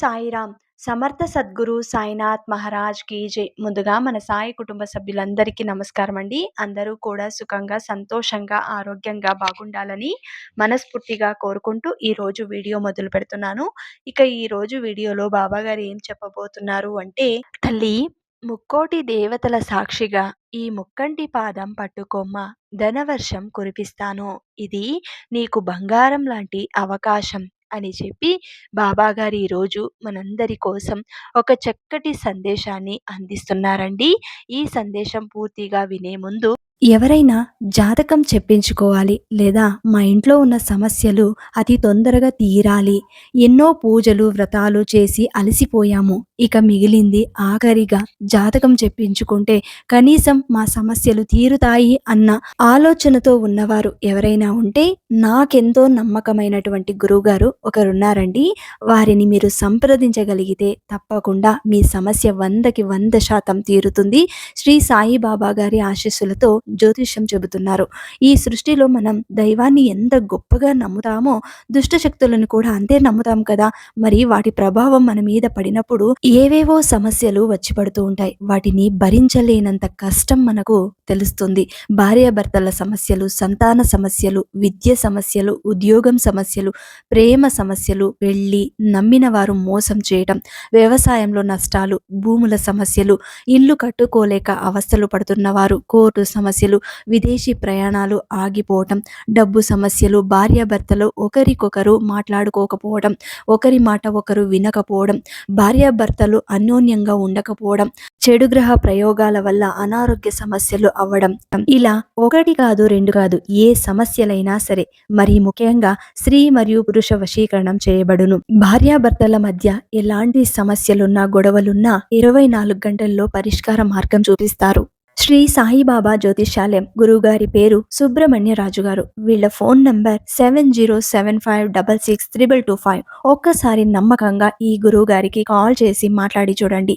సాయిరామ్. సమర్థ సద్గురు సాయినాథ్ మహారాజ్ కీ జై. ముందుగా మన సాయి కుటుంబ సభ్యులందరికీ నమస్కారం అండి అందరూ కూడా సుఖంగా సంతోషంగా ఆరోగ్యంగా బాగుండాలని మనస్ఫూర్తిగా కోరుకుంటూ ఈ రోజు వీడియో మొదలు పెడుతున్నాను. ఇక ఈ రోజు వీడియోలో బాబా గారు ఏం చెప్పబోతున్నారు అంటే తల్లి ముక్కోటి దేవతల సాక్షిగా ఈ ముక్కంటి పాదం పట్టుకోమ్మ ధనవర్షం కురిపిస్తాను. ఇది నీకు బంగారం లాంటి అవకాశం. అని చెప్పి బాబాగారు ఈరోజు మనందరి కోసం ఒక చక్కటి సందేశాన్ని అందిస్తున్నారండి. ఈ సందేశం పూర్తిగా వినే ముందు ఎవరైనా జాతకం చెప్పించుకోవాలి లేదా మా ఇంట్లో ఉన్న సమస్యలు అతి తొందరగా తీరాలి. ఎన్నో పూజలు వ్రతాలు చేసి అలసిపోయాము. ఇక మిగిలింది ఆఖరిగా జాతకం చెప్పించుకుంటే కనీసం మా సమస్యలు తీరుతాయి అన్న ఆలోచనతో ఉన్నవారు ఎవరైనా ఉంటే నాకెంతో నమ్మకమైనటువంటి గురువుగారు ఒకరున్నారండి. వారిని మీరు సంప్రదించగలిగితే తప్పకుండా మీ సమస్య వందకి వంద శాతం తీరుతుంది. శ్రీ సాయిబాబా గారి ఆశీస్సులతో జ్యోతిష్యం చెబుతున్నారు. ఈ సృష్టిలో మనం దైవాన్ని ఎంత గొప్పగా నమ్ముతామో దుష్ట శక్తులను కూడా అంతే నమ్ముతాం కదా. మరి వాటి ప్రభావం మన మీద పడినప్పుడు ఏవేవో సమస్యలు వచ్చి పడుతూ ఉంటాయి. వాటిని భరించలేనంత కష్టం మనకు తెలుస్తుంది. భార్యాభర్తల సమస్యలు సంతాన సమస్యలు విద్య సమస్యలు ఉద్యోగం సమస్యలు ప్రేమ సమస్యలు పెళ్ళి నమ్మిన వారు మోసం చేయటం వ్యవసాయంలో నష్టాలు భూముల సమస్యలు ఇల్లు కట్టుకోలేక అవస్థలు పడుతున్న వారు కోర్టు సమస్యలు విదేశీ ప్రయాణాలు ఆగిపోవటం డబ్బు సమస్యలు భార్యాభర్తలు ఒకరికొకరు మాట్లాడుకోకపోవడం ఒకరి మాట ఒకరు వినకపోవడం భార్యాభర్తలు అన్యోన్యంగా ఉండకపోవడం చెడు గ్రహ ప్రయోగాల వల్ల అనారోగ్య సమస్యలు అవ్వడం. ఇలా ఒకటి కాదు రెండు కాదు ఏ సమస్యలైనా సరే మరి ముఖ్యంగా స్త్రీ మరియు పురుష వశీకరణం చేయబడును. భార్యాభర్తల మధ్య ఎలాంటి సమస్యలున్నా గొడవలున్నా ఇరవై నాలుగు గంటల్లో పరిష్కార మార్గం చూపిస్తారు. శ్రీ సాయిబాబా జ్యోతిషాలయం గురువుగారి పేరు సుబ్రహ్మణ్యరాజు గారు వీళ్ళ phone number seven zero seven five double six triple two five. ఒక్కసారి నమ్మకంగా ఈ గురువు గారికి కాల్ చేసి మాట్లాడి చూడండి.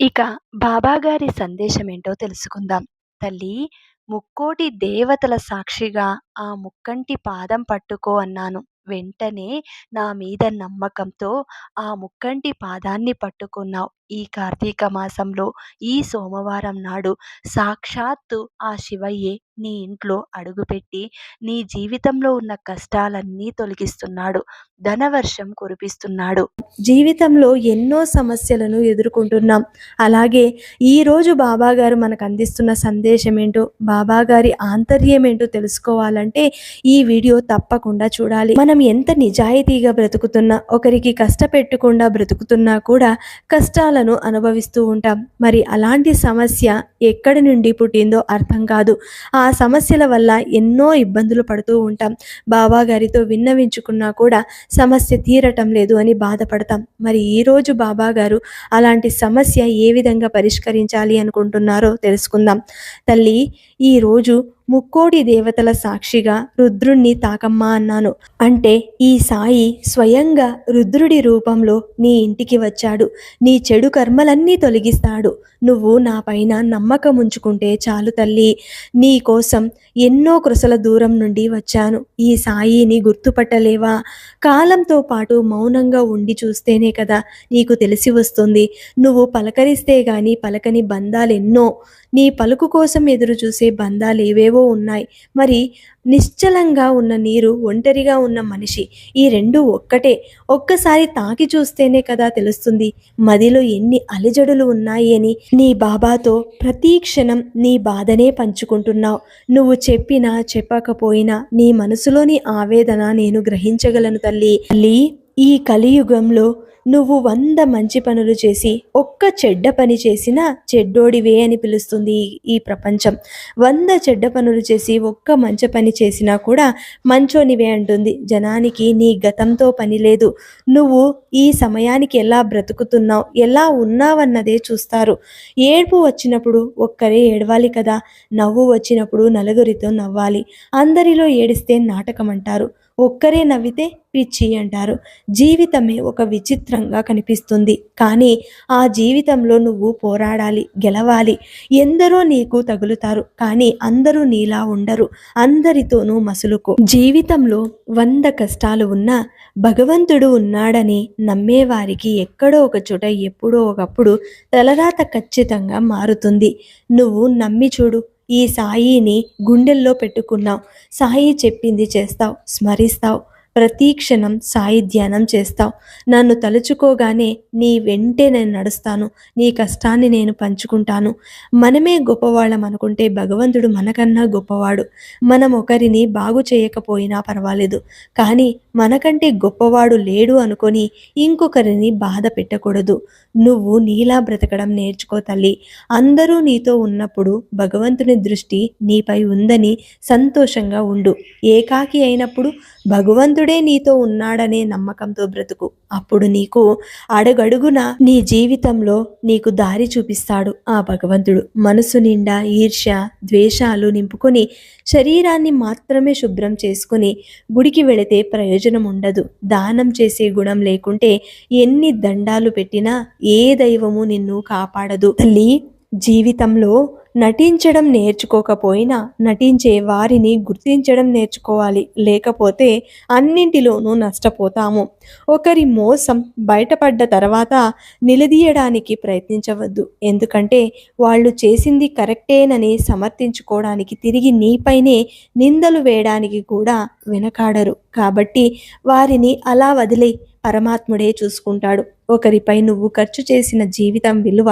ఇక బాబా గారి సందేశం ఏంటో తెలుసుకుందాం. తల్లి ముక్కోటి దేవతల సాక్షిగా ఆ ముక్కంటి పాదం పట్టుకో అన్నాను. వెంటనే నా మీద నమ్మకంతో ఆ ముక్కంటి పాదాన్ని పట్టుకున్నావు. ఈ కార్తీక మాసంలో ఈ సోమవారం నాడు సాక్షాత్తు ఆ శివయ్యే నీ ఇంట్లో అడుగుపెట్టి నీ జీవితంలో ఉన్న కష్టాలన్నీ తొలగిస్తున్నాడు. ధనవర్షం కురిపిస్తున్నాడు. జీవితంలో ఎన్నో సమస్యలను ఎదుర్కొంటున్నాం. అలాగే ఈరోజు బాబాగారు మనకు అందిస్తున్న సందేశం ఏంటో బాబాగారి ఆంతర్యం ఏంటో తెలుసుకోవాలంటే ఈ వీడియో తప్పకుండా చూడాలి. మనం ఎంత నిజాయితీగా బ్రతుకుతున్నా ఒకరికి కష్టపెట్టకుండా బ్రతుకుతున్నా కూడా కష్టాలను అనుభవిస్తూ ఉంటాం. మరి అలాంటి సమస్య ఎక్కడి నుండి పుట్టిందో అర్థం కాదు. ఆ సమస్యల వల్ల ఎన్నో ఇబ్బందులు పడుతూ ఉంటాం. బాబా గారితో విన్నవించుకున్నా కూడా సమస్య తీరటం లేదు అని బాధపడతాం. మరి ఈరోజు బాబా గారు అలాంటి సమస్య ఏ విధంగా పరిష్కరించాలి అనుకుంటున్నారో తెలుసుకుందాం. తల్లి ఈరోజు ముక్కోటి దేవతల సాక్షిగా రుద్రుణ్ణి తాకమ్మా అన్నాను. అంటే ఈ సాయి స్వయంగా రుద్రుడి రూపంలో నీ ఇంటికి వచ్చాడు. నీ చెడు కర్మలన్నీ తొలగిస్తాడు. నువ్వు నా పైన నమ్మకం ఉంచుకుంటే చాలు తల్లి. నీ కోసం ఎన్నో కృసల దూరం నుండి వచ్చాను. ఈ సాయిని గుర్తుపట్టలేవా? కాలంతో పాటు మౌనంగా ఉండి చూస్తేనే కదా నీకు తెలిసి వస్తుంది. నువ్వు పలకరిస్తే గాని పలకని బంధాలెన్నో. నీ పలుకు కోసం ఎదురు చూసే బంధాలు ఏవేవో ఉన్నాయి. మరి నిశ్చలంగా ఉన్న నీరు ఒంటరిగా ఉన్న మనిషి ఈ రెండు ఒక్కటే. ఒక్కసారి తాకి చూస్తేనే కదా తెలుస్తుంది మదిలో ఎన్ని అలిజడులు ఉన్నాయి అని. నీ బాబాతో ప్రతి క్షణం నీ బాధనే పంచుకుంటున్నావు. నువ్వు చెప్పినా చెప్పకపోయినా నీ మనసులోని ఆవేదన నేను గ్రహించగలను తల్లి. తల్లి ఈ కలియుగంలో నువ్వు వంద మంచి పనులు చేసి ఒక్క చెడ్డ పని చేసినా చెడ్డోడివే అని పిలుస్తుంది ఈ- ప్రపంచం. వంద చెడ్డ పనులు చేసి ఒక్క మంచి పని చేసినా కూడా మంచోనివే అంటుంది. జనానికి నీ గతంతో పని లేదు. నువ్వు ఈ సమయానికి ఎలా బ్రతుకుతున్నావు ఎలా ఉన్నావన్నదే చూస్తారు. ఏడుపు వచ్చినప్పుడు ఒక్కరే ఏడవాలి కదా. నవ్వు వచ్చినప్పుడు నలుగురితో నవ్వాలి. అందరిలో ఏడిస్తే నాటకం అంటారు ఒక్కరే నవ్వితే పిచ్చి అంటారు. జీవితమే ఒక విచిత్రంగా కనిపిస్తుంది. కానీ ఆ జీవితంలో నువ్వు పోరాడాలి గెలవాలి. ఎందరో నీకు తగులుతారు. కానీ అందరూ నీలా ఉండరు. అందరితోనూ మసులుకో. జీవితంలో వంద కష్టాలు ఉన్నా భగవంతుడు ఉన్నాడని నమ్మేవారికి ఎక్కడో ఒక చోట ఎప్పుడో ఒకప్పుడు తలరాత ఖచ్చితంగా మారుతుంది. నువ్వు నమ్మి చూడు. ఈ సాయిని గుండెల్లో పెట్టుకున్నావు. సాయి చెప్పింది చేస్తావు స్మరిస్తావు. ప్రతి క్షణం సాయి ధ్యానం చేస్తావు. నన్ను తలుచుకోగానే నీ వెంటే నేను నడుస్తాను. నీ కష్టాన్ని నేను పంచుకుంటాను. మనమే గొప్పవాళ్ళం అనుకుంటే భగవంతుడు మనకన్నా గొప్పవాడు. మనం ఒకరిని బాగు చేయకపోయినా పర్వాలేదు. కానీ మనకంటే గొప్పవాడు లేడు అనుకొని ఇంకొకరిని బాధ పెట్టకూడదు. నువ్వు నీలా బ్రతకడం నేర్చుకో తల్లి. అందరూ నీతో ఉన్నప్పుడు భగవంతుని దృష్టి నీపై ఉందని సంతోషంగా ఉండు. ఏకాకి అయినప్పుడు భగవంతు నీతో ఉన్నాడనే నమ్మకంతో బ్రతుకు. అప్పుడు నీకు అడుగడుగున నీ జీవితంలో నీకు దారి చూపిస్తాడు ఆ భగవంతుడు. మనసు నిండా ఈర్ష్య ద్వేషాలు నింపుకొని శరీరాన్ని మాత్రమే శుభ్రం చేసుకుని గుడికి వెళితే ప్రయోజనం ఉండదు. దానం చేసే గుణం లేకుంటే ఎన్ని దండాలు పెట్టినా ఏ దైవము నిన్ను కాపాడదు. తల్లి జీవితంలో నటించడం నేర్చుకోకపోయినా నటించే వారిని గుర్తించడం నేర్చుకోవాలి. లేకపోతే అన్నింటిలోనూ నష్టపోతాము. ఒకరి మోసం బయటపడ్డ తర్వాత నిలదీయడానికి ప్రయత్నించవద్దు. ఎందుకంటే వాళ్ళు చేసింది కరెక్టేనని సమర్థించుకోవడానికి తిరిగి నీపైనే నిందలు వేయడానికి కూడా వెనకాడరు. కాబట్టి వారిని అలా వదిలే పరమాత్ముడే చూసుకుంటాడు. ఒకరిపై నువ్వు ఖర్చు చేసిన జీవితం విలువ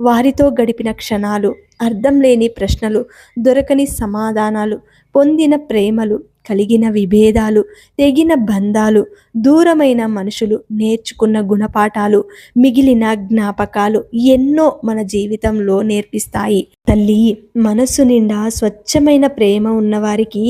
వారితో గడిపిన క్షణాలు అర్థం లేని ప్రశ్నలు దొరకని సమాధానాలు పొందిన ప్రేమలు కలిగిన విభేదాలు తెగిన బంధాలు దూరమైన మనుషులు నేర్చుకున్న గుణపాఠాలు మిగిలిన జ్ఞాపకాలు ఎన్నో మన జీవితంలో నేర్పిస్తాయి. తల్లి మనసు నిండా స్వచ్ఛమైన ప్రేమ ఉన్నవారికి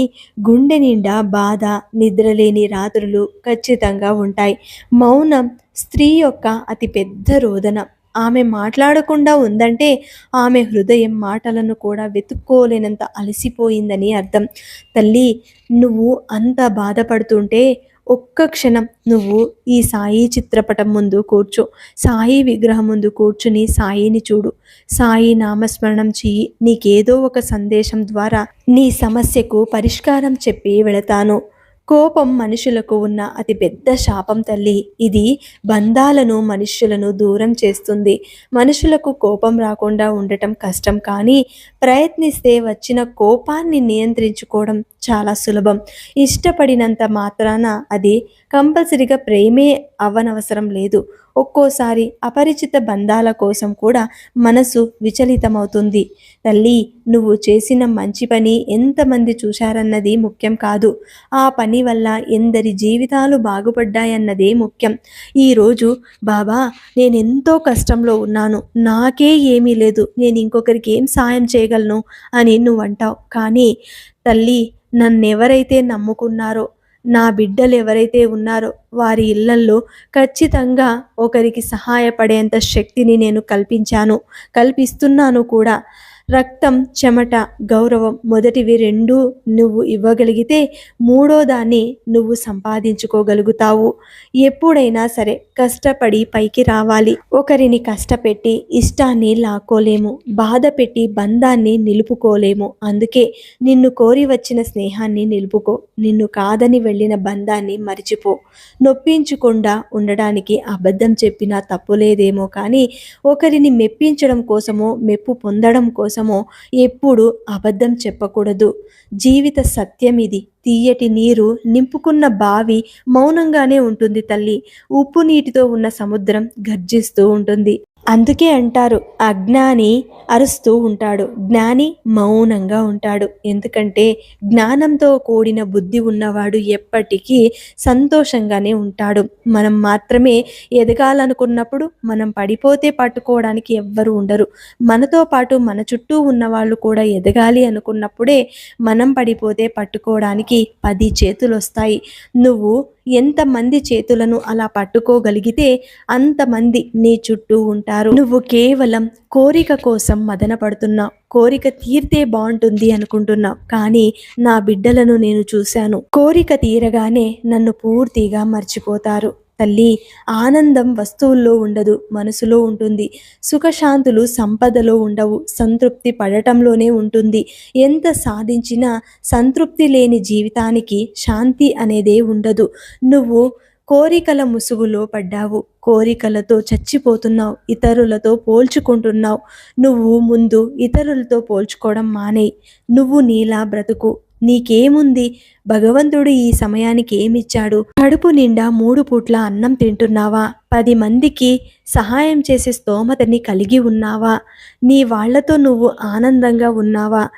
గుండె నిండా బాధ నిద్రలేని రాత్రులు ఖచ్చితంగా ఉంటాయి. మౌనం స్త్రీ యొక్క అతి పెద్ద రోదన. ఆమె మాట్లాడకుండా ఉందంటే ఆమె హృదయం మాటలను కూడా వెతుక్కోలేనంత అలసిపోయిందని అర్థం. తల్లి నువ్వు అంత బాధపడుతుంటే ఒక్క క్షణం నువ్వు ఈ సాయి చిత్రపటం ముందు కూర్చో. సాయి విగ్రహం ముందు కూర్చుని సాయిని చూడు. సాయి నామస్మరణం చెయ్యి. నీకేదో ఒక సందేశం ద్వారా నీ సమస్యకు పరిష్కారం చెప్పి వెళతాను. కోపం మనుషులకు ఉన్న అతి పెద్ద శాపం తల్లి. ఇది బంధాలను మనుష్యులను దూరం చేస్తుంది. మనుషులకు కోపం రాకుండా ఉండటం కష్టం కానీ ప్రయత్నిస్తే వచ్చిన కోపాన్ని నియంత్రించుకోవడం చాలా సులభం. ఇష్టపడినంత మాత్రాన అది కంపల్సరిగా ప్రేమే అవ్వనవసరం లేదు. ఒక్కోసారి అపరిచిత బంధాల కోసం కూడా మనసు విచలితమవుతుంది. తల్లి నువ్వు చేసిన మంచి పని ఎంతమంది చూశారన్నది ముఖ్యం కాదు. ఆ పని వల్ల ఎందరి జీవితాలు బాగుపడ్డాయన్నదే ముఖ్యం. ఈరోజు బాబా నేనెంతో కష్టంలో ఉన్నాను. నాకే ఏమీ లేదు. నేను ఇంకొకరికి ఏం సాయం చేయగలను అని నువ్వు అంటావు కానీ తల్లి నన్నెవరైతే నమ్ముకున్నారో నా బిడ్డలు ఎవరైతే ఉన్నారో వారి ఇళ్ళల్లో ఖచ్చితంగా ఒకరికి సహాయపడేంత శక్తిని నేను కల్పించాను కల్పిస్తున్నాను కూడా. రక్తం చెమట గౌరవం మొదటివి రెండు నువ్వు ఇవ్వగలిగితే మూడో దాన్ని నువ్వు సంపాదించుకోగలుగుతావు. ఎప్పుడైనా సరే కష్టపడి పైకి రావాలి. ఒకరిని కష్టపెట్టి ఇష్టాన్ని లాక్కోలేము. బాధ పెట్టి బంధాన్ని నిలుపుకోలేము. అందుకే నిన్ను కోరి వచ్చిన స్నేహాన్ని నిలుపుకో. నిన్ను కాదని వెళ్ళిన బంధాన్ని మరిచిపో. నొప్పించకుండా ఉండడానికి అబద్ధం చెప్పినా తప్పులేదేమో కానీ ఒకరిని మెప్పించడం కోసమో మెప్పు పొందడం కోసం కోసమో ఎప్పుడు అబద్ధం చెప్పకూడదు. జీవిత సత్యం ఇది తీయటి నీరు నింపుకున్న బావి మౌనంగానే ఉంటుంది తల్లి. ఉప్పు నీటితో ఉన్న సముద్రం గర్జిస్తూ ఉంటుంది. అందుకే అంటారు అజ్ఞాని అరుస్తూ ఉంటాడు. జ్ఞాని మౌనంగా ఉంటాడు. ఎందుకంటే జ్ఞానంతో కూడిన బుద్ధి ఉన్నవాడు ఎప్పటికీ సంతోషంగానే ఉంటాడు. మనం మాత్రమే ఎదగాలనుకున్నప్పుడు మనం పడిపోతే పట్టుకోవడానికి ఎవ్వరు ఉండరు. మనతో పాటు మన చుట్టూ ఉన్న వాళ్ళు కూడా ఎదగాలి అనుకున్నప్పుడే మనం పడిపోతే పట్టుకోవడానికి పది చేతులు వస్తాయి నువ్వు ఎంతమంది చేతులను అలా పట్టుకోగలిగితే అంతమంది నీ చుట్టూ ఉంటారు. నువ్వు కేవలం కోరిక కోసం మదన పడుతున్నావు కోరిక తీరితే బాగుంటుంది అనుకుంటున్నావు కానీ నా బిడ్డలను నేను చూశాను. కోరిక తీరగానే నన్ను పూర్తిగా మర్చిపోతారు. తల్లి ఆనందం వస్తువుల్లో ఉండదు మనసులో ఉంటుంది. సుఖశాంతులు సంపదలో ఉండవు సంతృప్తి పడటంలోనే ఉంటుంది. ఎంత సాధించినా సంతృప్తి లేని జీవితానికి శాంతి అనేదే ఉండదు. నువ్వు కోరికల ముసుగులో పడ్డావు కోరికలతో చచ్చిపోతున్నావు ఇతరులతో పోల్చుకుంటున్నావు. నువ్వు ముందు ఇతరులతో పోల్చుకోవడం మానే. నువ్వు నీలా బ్రతుకు నీకేముంది? భగవంతుడు ఈ సమయానికి ఏమిచ్చాడు? కడుపు నిండా మూడు పూట్ల అన్నం తింటున్నావా? పది మందికి సహాయం చేసే స్తోమతని కలిగి ఉన్నావా? నీ వాళ్ళతో నువ్వు ఆనందంగా ఉన్నావా?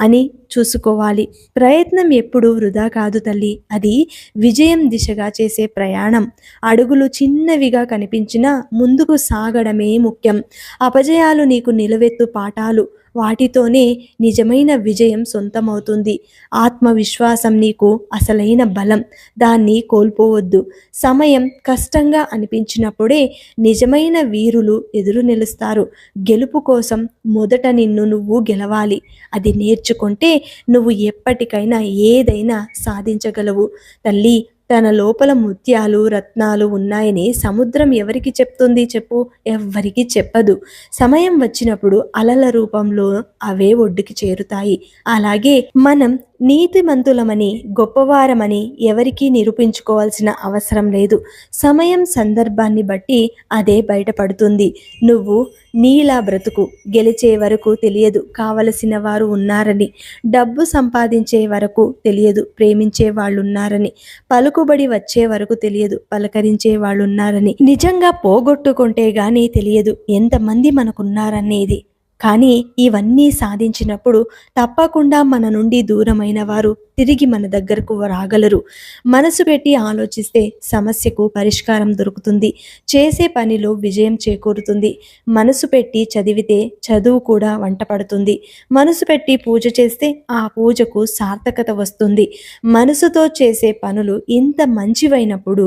అని చూసుకోవాలి. ప్రయత్నం ఎప్పుడు వృధా కాదు తల్లి. అది విజయం దిశగా చేసే ప్రయాణం. అడుగులు చిన్నవిగా కనిపించినా ముందుకు సాగడమే ముఖ్యం. అపజయాలు నీకు నిలవెత్తు పాఠాలు. వాటితోనే నిజమైన విజయం సొంతమవుతుంది. ఆత్మవిశ్వాసం నీకు అసలైన బలం. దాన్ని కోల్పోవద్దు. సమయం కష్టంగా అనిపించినప్పుడే నిజమైన వీరులు ఎదురు నిలుస్తారు. గెలుపు కోసం మొదట నిన్ను నువ్వు గెలవాలి. అది నేర్చుకుంటే నువ్వు ఎప్పటికైనా ఏదైనా సాధించగలవు. తల్లి తన లోపల ముత్యాలు రత్నాలు ఉన్నాయని సముద్రం ఎవరికి చెప్తుంది చెప్పు? ఎవ్వరికి చెప్పదు. సమయం వచ్చినప్పుడు అలల రూపంలో అవే ఒడ్డుకి చేరుతాయి. అలాగే మనం నీతిమంతులమని గొప్పవారమని ఎవరికీ నిరూపించుకోవాల్సిన అవసరం లేదు. సమయం సందర్భాన్ని బట్టి అదే బయటపడుతుంది. నువ్వు నీలా బ్రతుకు. గెలిచే వరకు తెలియదు. కావలసిన వారు ఉన్నారని. డబ్బు సంపాదించే వరకు తెలియదు. ప్రేమించే వాళ్ళు ఉన్నారని పలుకుబడి వచ్చే వరకు తెలియదు. పలకరించే వాళ్ళు ఉన్నారని నిజంగా పోగొట్టుకుంటే గానీ తెలియదు. ఎంతమంది మనకున్నారనేది. కానీ ఇవన్నీ సాధించినప్పుడు తప్పకుండా మన నుండి దూరమైన వారు తిరిగి మన దగ్గరకు రాగలరు. మనసు పెట్టి ఆలోచిస్తే సమస్యకు పరిష్కారం దొరుకుతుంది. చేసే పనిలో విజయం చేకూరుతుంది. మనసు పెట్టి చదివితే చదువు కూడా వంట పడుతుంది మనసు పెట్టి పూజ చేస్తే ఆ పూజకు సార్థకత వస్తుంది. మనసుతో చేసే పనులు ఇంత మంచివైనప్పుడు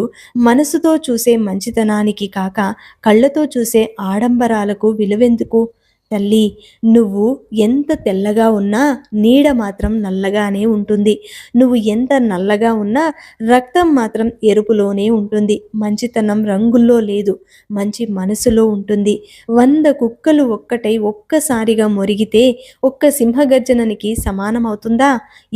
మనసుతో చూసే మంచితనానికి కాక కళ్ళతో చూసే ఆడంబరాలకు విలువెందుకు? తల్లి నువ్వు ఎంత తెల్లగా ఉన్నా నీడ మాత్రం నల్లగానే ఉంటుంది. నువ్వు ఎంత నల్లగా ఉన్నా రక్తం మాత్రం ఎరుపులోనే ఉంటుంది. మంచితనం రంగుల్లో లేదు. మంచి మనసులో ఉంటుంది. వంద కుక్కలు ఒక్కటై ఒక్కసారిగా మొరిగితే ఒక్క సింహగర్జననికి సమానమవుతుందా?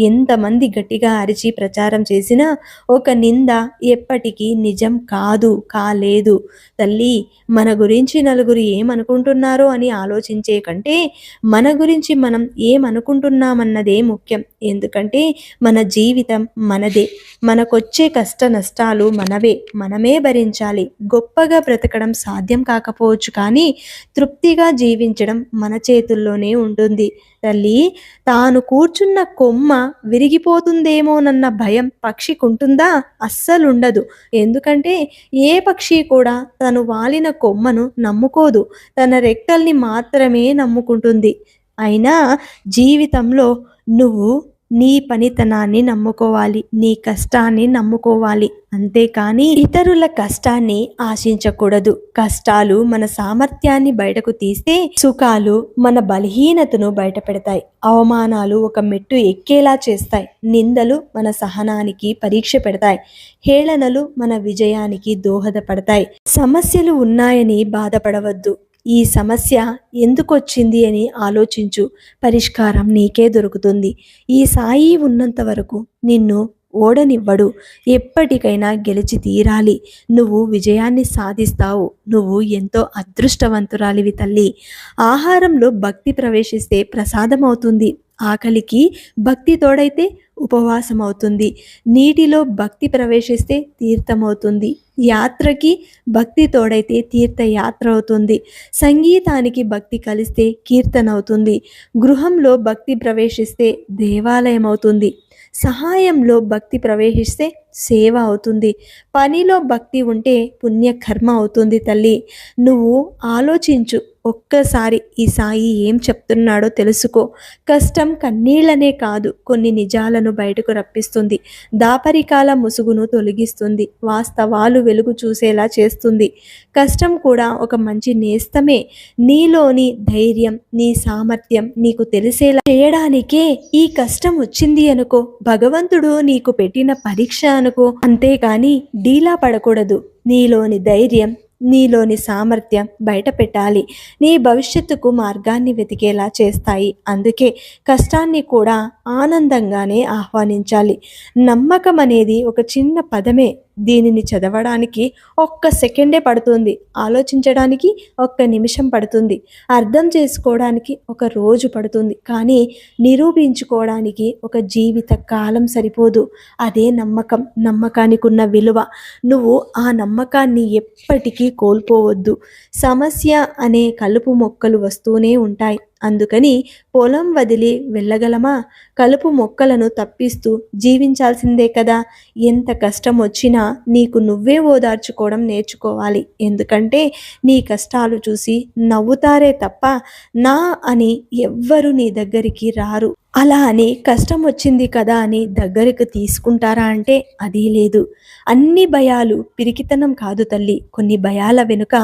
ఎంతమంది గట్టిగా అరిచి ప్రచారం చేసినా ఒక నింద ఎప్పటికీ నిజం కాదు కాలేదు. తల్లి మన గురించి నలుగురు ఏమనుకుంటున్నారో అని ఆలోచించి కంటే మన గురించి మనం ఏమనుకుంటున్నామన్నదే ముఖ్యం. ఎందుకంటే మన జీవితం మనదే. మనకొచ్చే కష్ట నష్టాలు మనవే. మనమే భరించాలి. గొప్పగా బ్రతకడం సాధ్యం కాకపోవచ్చు కానీ తృప్తిగా జీవించడం మన చేతుల్లోనే ఉంటుంది. తల్లి తాను కూర్చున్న కొమ్మ విరిగిపోతుందేమోనన్న భయం పక్షికుంటుందా? అస్సలుండదు. ఎందుకంటే ఏ పక్షి కూడా తను వాలిన కొమ్మను నమ్ముకోదు. తన రెక్కల్ని మాత్రమే నమ్ముకుంటుంది. అయినా జీవితంలో నువ్వు నీ పనితనాన్ని నమ్ముకోవాలి నీ కష్టాన్ని నమ్ముకోవాలి. అంతేకాని ఇతరుల కష్టాన్ని ఆశించకూడదు. కష్టాలు మన సామర్థ్యాన్ని బయటకు తీస్తే సుఖాలు మన బలహీనతను బయట పెడతాయి అవమానాలు ఒక మెట్టు ఎక్కేలా చేస్తాయి. నిందలు మన సహనానికి పరీక్ష పెడతాయి. హేళనలు మన విజయానికి దోహదపడతాయి. సమస్యలు ఉన్నాయని బాధపడవద్దు. ఈ సమస్య ఎందుకొచ్చింది అని ఆలోచించు. పరిష్కారం నీకే దొరుకుతుంది. ఈ సాయి ఉన్నంత వరకు నిన్ను ఓడనివ్వడు. ఎప్పటికైనా గెలిచి తీరాలి. నువ్వు విజయాన్ని సాధిస్తావు. నువ్వు ఎంతో అదృష్టవంతురాలివి తల్లి. ఆహారంలో భక్తి ప్రవేశిస్తే ప్రసాదం అవుతుంది ఆకలికి భక్తి తోడైతే ఉపవాసం అవుతుంది నీటిలో భక్తి ప్రవేశిస్తే తీర్థమవుతుంది. యాత్రకి భక్తి తోడైతే తీర్థయాత్ర అవుతుంది. సంగీతానికి భక్తి కలిస్తే కీర్తన అవుతుంది గృహంలో భక్తి ప్రవేశిస్తే దేవాలయం అవుతుంది సహాయంలో భక్తి ప్రవేశిస్తే సేవ అవుతుంది. పనిలో భక్తి ఉంటే పుణ్యకర్మ అవుతుంది తల్లి. నువ్వు ఆలోచించు. ఒక్కసారి ఈ సాయి ఏం చెప్తున్నాడో తెలుసుకో. కష్టం కన్నీళ్ళనే కాదు కొన్ని నిజాలను బయటకు రప్పిస్తుంది. దాపరికాల ముసుగును తొలగిస్తుంది. వాస్తవాలు వెలుగు చూసేలా చేస్తుంది. కష్టం కూడా ఒక మంచి నేస్తమే. నీలోని ధైర్యం నీ సామర్థ్యం నీకు తెలిసేలా చేయడానికే ఈ కష్టం వచ్చింది అనుకో. భగవంతుడు నీకు పెట్టిన పరీక్ష అనుకో. అంతేకాని డీలా పడకూడదు. నీలోని ధైర్యం నీలోని సామర్థ్యం బయట పెట్టాలి నీ భవిష్యత్తుకు మార్గాన్ని వెతికేలా చేస్తాయి. అందుకే కష్టాన్ని కూడా ఆనందంగానే ఆహ్వానించాలి. నమ్మకం అనేది ఒక చిన్న పదమే. దీనిని చదవడానికి ఒక్క సెకండే పడుతుంది. ఆలోచించడానికి ఒక్క నిమిషం పడుతుంది. అర్థం చేసుకోవడానికి ఒక రోజు పడుతుంది. కానీ నిరూపించుకోవడానికి ఒక జీవిత కాలం సరిపోదు. అదే నమ్మకం నమ్మకానికి ఉన్న విలువ. నువ్వు ఆ నమ్మకాన్ని ఎప్పటికీ కోల్పోవద్దు. సమస్య అనే కలుపు మొక్కలు వస్తూనే ఉంటాయి. అందుకని పొలం వదిలి వెళ్ళగలమా? కలుపు మొక్కలను తప్పిస్తూ జీవించాల్సిందే కదా. ఎంత కష్టం వచ్చినా నీకు నువ్వే ఓదార్చుకోవడం నేర్చుకోవాలి. ఎందుకంటే నీ కష్టాలు చూసి నవ్వుతారే తప్ప నా అని ఎవ్వరు నీ దగ్గరికి రారు. అలా అని కష్టం వచ్చింది కదా అని దగ్గరకు తీసుకుంటారా అంటే అది లేదు. అన్ని భయాలు పిరికితనం కాదు తల్లి. కొన్ని భయాల వెనుక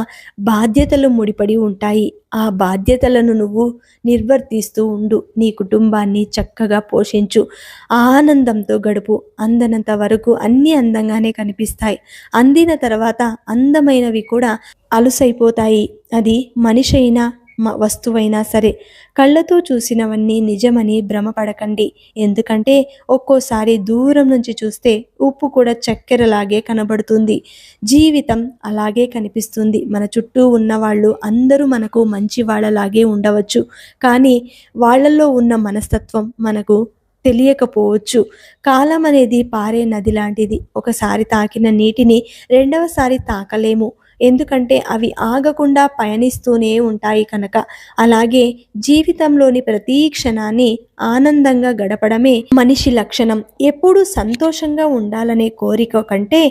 బాధ్యతలు ముడిపడి ఉంటాయి. ఆ బాధ్యతలను నువ్వు నిర్వర్తిస్తూ ఉండు. నీ కుటుంబాన్ని చక్కగా పోషించు. ఆనందంతో గడుపు. అందనంత వరకు అన్నీ అందంగానే కనిపిస్తాయి. అందిన తర్వాత అందమైనవి కూడా అలుసైపోతాయి. అది మనిషి అయినా వస్తువైనా సరే. కళ్ళతో చూసినవన్నీ నిజమని భ్రమపడకండి. ఎందుకంటే ఒక్కోసారి దూరం నుంచి చూస్తే ఉప్పు కూడా చక్కెరలాగే కనబడుతుంది. జీవితం అలాగే కనిపిస్తుంది. మన చుట్టూ ఉన్న వాళ్ళు అందరూ మనకు మంచి వాళ్ళలాగే ఉండవచ్చు. కానీ వాళ్ళల్లో ఉన్న మనస్తత్వం మనకు తెలియకపోవచ్చు. కాలం అనేది పారే నది లాంటిది. ఒకసారి తాకిన నీటిని రెండవసారి తాకలేము. ఎందుకంటే అవి ఆగకుండా పయనిస్తూనే ఉంటాయి కనుక. అలాగే జీవితంలోని ప్రతి క్షణాన్ని ఆనందంగా గడపడమే మనిషి లక్షణం. ఎప్పుడూ సంతోషంగా ఉండాలనే కోరిక కంటే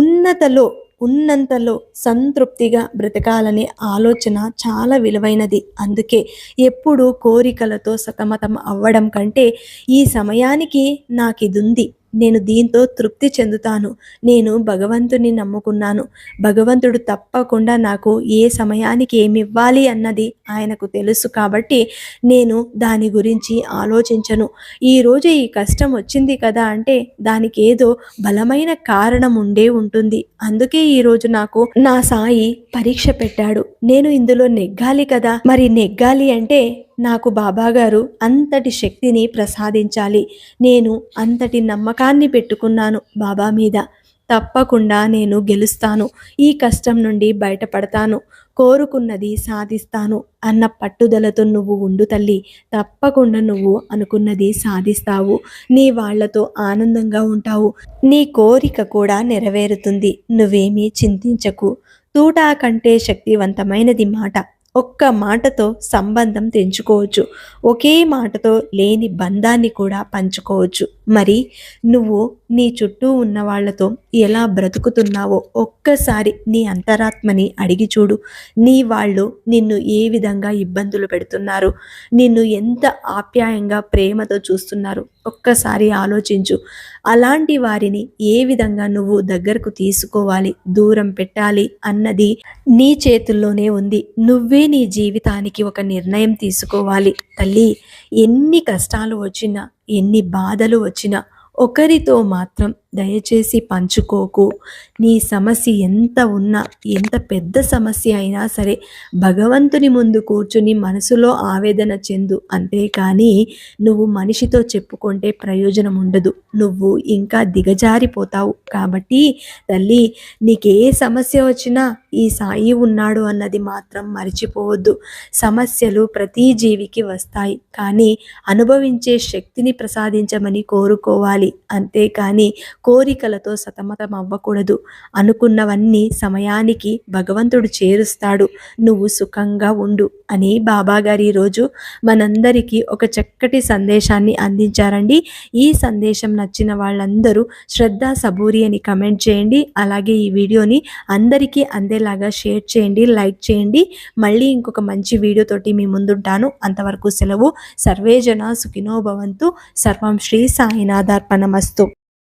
ఉన్నతలో ఉన్నంతలో సంతృప్తిగా బ్రతకాలనే ఆలోచన చాలా విలువైనది. అందుకే ఎప్పుడూ కోరికలతో సతమతం అవ్వడం కంటే ఈ సమయానికి నాకు ఇది ఉంది నేను దీంతో తృప్తి చెందుతాను. నేను భగవంతుని నమ్ముకున్నాను. భగవంతుడు తప్పకుండా నాకు ఏ సమయానికి ఏమి ఇవ్వాలి అన్నది ఆయనకు తెలుసు కాబట్టి నేను దాని గురించి ఆలోచించను. ఈరోజు ఈ కష్టం వచ్చింది కదా అంటే దానికి ఏదో బలమైన కారణం ఉండే ఉంటుంది. అందుకే ఈరోజు నాకు నా సాయి పరీక్ష పెట్టాడు. నేను ఇందులో నెగ్గాలి కదా? మరి నెగ్గాలి అంటే నాకు బాబాగారు అంతటి శక్తిని ప్రసాదించాలి. నేను అంతటి నమ్మకాన్ని పెట్టుకున్నాను బాబా మీద. తప్పకుండా నేను గెలుస్తాను. ఈ కష్టం నుండి బయటపడతాను. కోరుకున్నది సాధిస్తాను అన్న పట్టుదలతో నువ్వు ఉండు తల్లి. తప్పకుండా నువ్వు అనుకున్నది సాధిస్తావు. నీ వాళ్ళతో ఆనందంగా ఉంటావు. నీ కోరిక కూడా నెరవేరుతుంది. నువ్వేమీ చింతించకు. తూటా కంటే శక్తివంతమైనది మాట. ఒక్క మాటతో సంబంధం తెంచుకోవచ్చు. ఒకే మాటతో లేని బంధాన్ని కూడా పంచుకోవచ్చు. మరి నువ్వు నీ చుట్టూ ఉన్న వాళ్ళతో ఎలా బ్రతుకుతున్నావో ఒక్కసారి నీ అంతరాత్మని అడిగి చూడు. నీ వాళ్ళు నిన్ను ఏ విధంగా ఇబ్బందులు పెడుతున్నారు? నిన్ను ఎంత ఆప్యాయంగా ప్రేమతో చూస్తున్నారు? ఒక్కసారి ఆలోచించు. అలాంటి వారిని ఏ విధంగా నువ్వు దగ్గరకు తీసుకోవాలి దూరం పెట్టాలి అన్నది నీ చేతుల్లోనే ఉంది. నువ్వే నీ జీవితానికి ఒక నిర్ణయం తీసుకోవాలి. తల్లి ఎన్ని కష్టాలు వచ్చినా ఎన్ని బాధలు వచ్చినా ఒకరితో మాత్రం దయచేసి పంచుకోకు. నీ సమస్య ఎంత ఉన్నా ఎంత పెద్ద సమస్య అయినా సరే భగవంతుని ముందు కూర్చుని మనసులో ఆవేదన చెందు. అంతేకాని నువ్వు మనిషితో చెప్పుకుంటే ప్రయోజనం ఉండదు. నువ్వు ఇంకా దిగజారిపోతావు. కాబట్టి తల్లి నీకే సమస్య వచ్చినా ఈ సాయి ఉన్నాడు అన్నది మాత్రం మర్చిపోవద్దు. సమస్యలు ప్రతి జీవికి వస్తాయి. కానీ అనుభవించే శక్తిని ప్రసాదించమని కోరుకోవాలి. అంతేకాని కోరికలతో సతమతం అవ్వకూడదు అనుకున్నవన్నీ సమయానికి భగవంతుడు చేరుస్తాడు. నువ్వు సుఖంగా ఉండు. అని బాబా గారు ఈరోజు మనందరికీ ఒక చక్కటి సందేశాన్ని అందించారండి. ఈ సందేశం నచ్చిన వాళ్ళందరూ శ్రద్ధ సబూరి అని కమెంట్ చేయండి. అలాగే ఈ వీడియోని అందరికీ అందేలాగా షేర్ చేయండి లైక్ చేయండి. మళ్ళీ ఇంకొక మంచి వీడియోతోటి మీ ముందుంటాను. అంతవరకు సెలవు. సర్వేజన సుఖినోభవంతు సర్వం శ్రీ సాయినాథార్పణమస్తు.